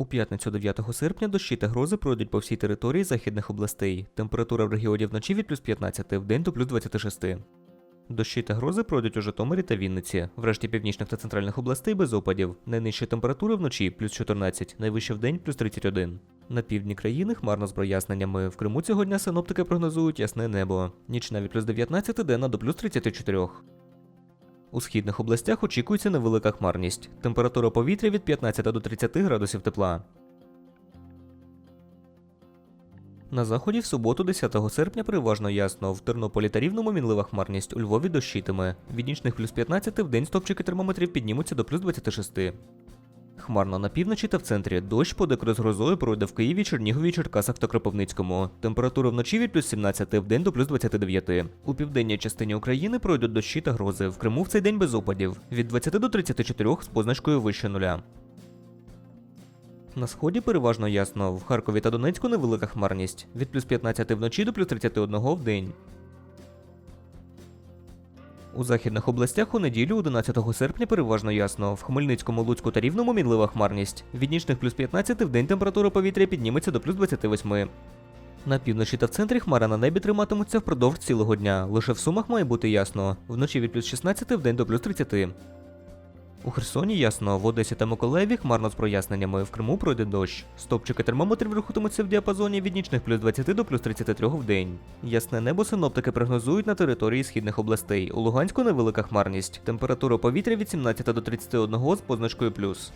У п'ятницю 9 серпня дощі та грози пройдуть по всій території західних областей. Температура в регіоні вночі від плюс 15, в день до плюс 26. Дощі та грози пройдуть у Житомирі та Вінниці. Врешті північних та центральних областей без опадів. Найнижча температура вночі плюс 14, найвища в день плюс 31. На півдні країни хмарно з проясненнями. В Криму цього дня синоптики прогнозують ясне небо. Нічна від плюс 19, денна до плюс 34. У східних областях очікується невелика хмарність. Температура повітря від 15 до 30 градусів тепла. На заході в суботу, 10 серпня, переважно ясно. В Тернополі та Рівному мінлива хмарність. У Львові дощитиме. Від нічних плюс 15 в день стопчики термометрів піднімуться до плюс 26. Хмарно на півночі та в центрі. Дощ подекуди з грозою пройде в Києві, Чернігові, Черкасах та Кропивницькому. Температура вночі від плюс 17 в день до плюс 29. У південній частині України пройдуть дощі та грози. В Криму в цей день без опадів. Від 20 до 34 з позначкою вище нуля. На сході переважно ясно. В Харкові та Донецьку невелика хмарність. Від плюс 15 вночі до плюс 31 в день. У західних областях у неділю 11 серпня переважно ясно. В Хмельницькому, Луцьку та Рівному мінлива хмарність. Від нічних плюс 15 в день температура повітря підніметься до плюс 28. На півночі та в центрі хмара на небі триматимуться впродовж цілого дня. Лише в сумах має бути ясно. Вночі від плюс 16 в день до плюс 30. У Херсоні ясно, в Одесі та Миколаєві хмарно з проясненнями. В Криму пройде дощ. Стопчики термометрів рухатимуться в діапазоні від нічних плюс 20 до плюс 33 в день. Ясне небо синоптики прогнозують на території східних областей. У Луганську невелика хмарність. Температура повітря від 17 до 31 з позначкою плюс.